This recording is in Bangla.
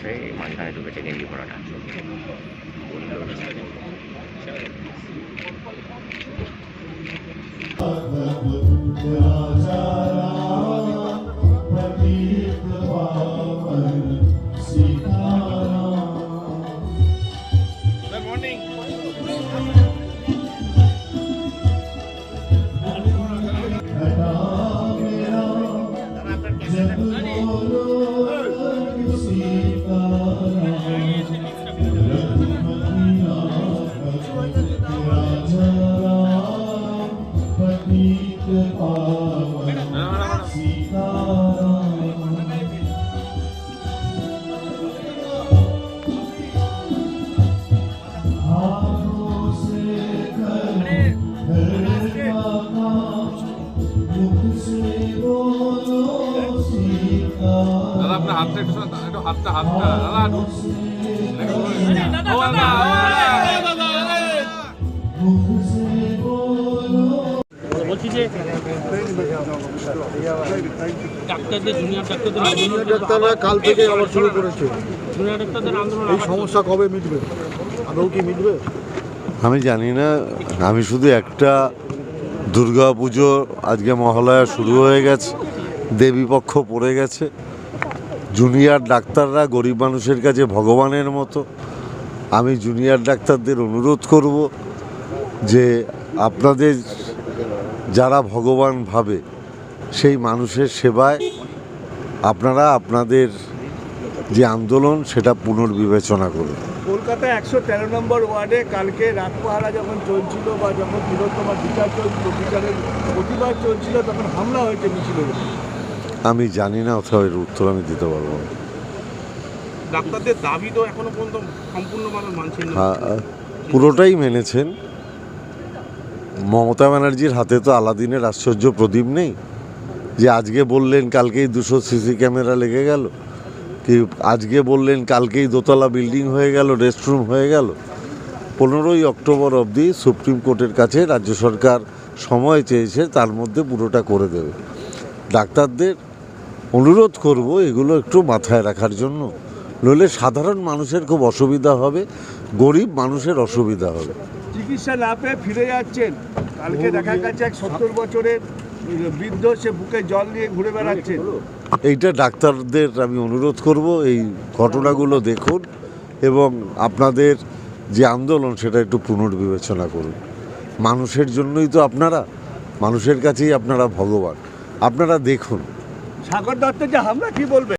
সেই মাঝখানে ঢুকেছে নেমড়ি পড়াটা Thank আপনার হাতটা একটু একটু হাতটা হাতটা। দাদা ও দাদা, বলছি যে ডাক্তারদের জুনিয়র ডাক্তারদের আন্দোলন ডাক্তাররা কাল থেকে আবার শুরু করেছে। জুনিয়র ডাক্তারদের আন্দোলন এই সমস্যা কবে মিটবে? আদৌ কি মিটবে? আমি জানি না। আমি শুধু একটা দুর্গা পুজো আজকে মহালয়া শুরু হয়ে গেছে দেবী পক্ষ পড়ে গেছে। জুনিয়র ডাক্তাররা গরিব মানুষের কাছে ভগবানের মতো আমি জুনিয়র ডাক্তারদের অনুরোধ করব যে আপনাদের যারা ভগবান ভাবে, সেই মানুষের সেবায় আপনারা আপনাদের যে আন্দোলন, সেটা পুনর্বিবেচনা করুন কলকাতা একশো তেরো নম্বর ওয়ার্ডে কালকে রাত পাহারা যখন চলছিল বা যখন বিচার চলছিল, বিচারের প্রতিবাদ চলছিল, তখন হামলা হয়েছে মিছিলের। আমি জানি না অথবা এর উত্তর আমি দিতে পারব না। ডাক্তারদের দাবি তো এখনও পর্যন্ত সম্পূর্ণভাবে মানছেন না। হ্যাঁ, পুরোটাই মেনেছেন। মমতা ব্যানার্জির হাতে তো আলাদিনের আশ্চর্য প্রদীপ নেই। যে আজকে বললেন কালকেই দুশো সিসি ক্যামেরা লেগে গেল কি আজকে বললেন কালকেই দোতলা বিল্ডিং হয়ে গেল রেস্টরুম হয়ে গেল। পনেরোই অক্টোবর অবধি সুপ্রিম কোর্টের কাছে রাজ্য সরকার সময় চেয়েছে তার মধ্যে পুরোটা করে দেবে। ডাক্তারদের অনুরোধ করব এগুলো একটু মাথায় রাখার জন্য। নইলে সাধারণ মানুষের খুব অসুবিধা হবে গরিব মানুষের অসুবিধা হবে। চিকিৎসা না পেয়ে ফিরে যাচ্ছেন। কালকে দেখা গেছে এক সত্তর বছরের বৃদ্ধ সে বুকে জল নিয়ে ঘুরে বেড়াচ্ছে। এইটা ডাক্তারদের আমি অনুরোধ করব এই ঘটনাগুলো দেখুন এবং আপনাদের যে আন্দোলন সেটা একটু পুনর্বিবেচনা করুন। মানুষের জন্যই তো আপনারা মানুষের কাছেই আপনারা ভগবান। আপনারা দেখুন। সাগর দত্ত যে হামলা কি বলবে?